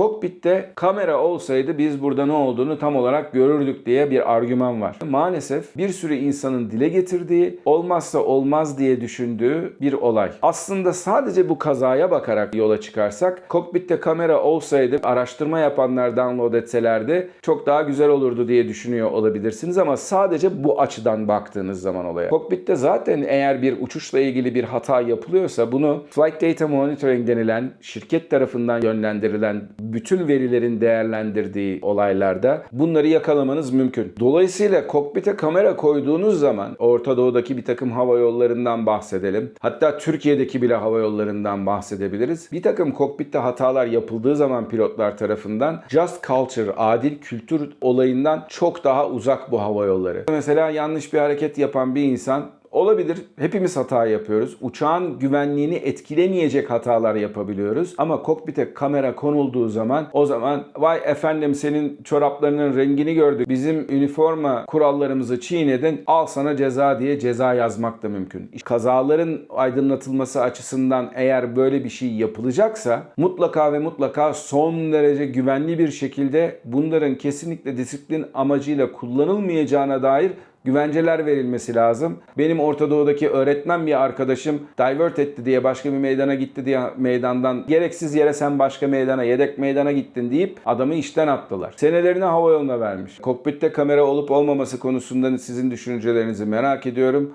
kokpitte kamera olsaydı biz burada ne olduğunu tam olarak görürdük diye bir argüman var. Maalesef bir sürü insanın dile getirdiği, olmazsa olmaz diye düşündüğü bir olay. Aslında sadece bu kazaya bakarak yola çıkarsak, kokpitte kamera olsaydı araştırma yapanlar download etselerdi çok daha güzel olurdu diye düşünüyor olabilirsiniz ama sadece bu açıdan baktığınız zaman olaya. Kokpitte zaten eğer bir uçuşla ilgili bir hata yapılıyorsa bunu Flight Data Monitoring denilen şirket tarafından yönlendirilen bütün verilerin değerlendirdiği olaylarda bunları yakalamanız mümkün. Dolayısıyla kokpite kamera koyduğunuz zaman Orta Doğu'daki bir takım hava yollarından bahsedelim. Hatta Türkiye'deki bile hava yollarından bahsedebiliriz. Bir takım kokpitte hatalar yapıldığı zaman pilotlar tarafından just culture, adil kültür olayından çok daha uzak bu hava yolları. Mesela yanlış bir hareket yapan bir insan Olabilir. Hepimiz hata yapıyoruz. Uçağın güvenliğini etkilemeyecek hatalar yapabiliyoruz. Ama kokpite kamera konulduğu zaman o zaman vay efendim senin çoraplarının rengini gördük. Bizim üniforma kurallarımızı çiğnedin. Al sana ceza diye ceza yazmak da mümkün. Kazaların aydınlatılması açısından eğer böyle bir şey yapılacaksa mutlaka ve mutlaka son derece güvenli bir şekilde bunların kesinlikle disiplin amacıyla kullanılmayacağına dair güvenceler verilmesi lazım. Benim Orta Doğu'daki öğretmen bir arkadaşım divert etti diye başka bir meydana gitti diye meydandan gereksiz yere sen başka meydana yedek meydana gittin deyip adamı işten attılar. Senelerini hava yoluna vermiş. Kokpitte kamera olup olmaması konusunda sizin düşüncelerinizi merak ediyorum.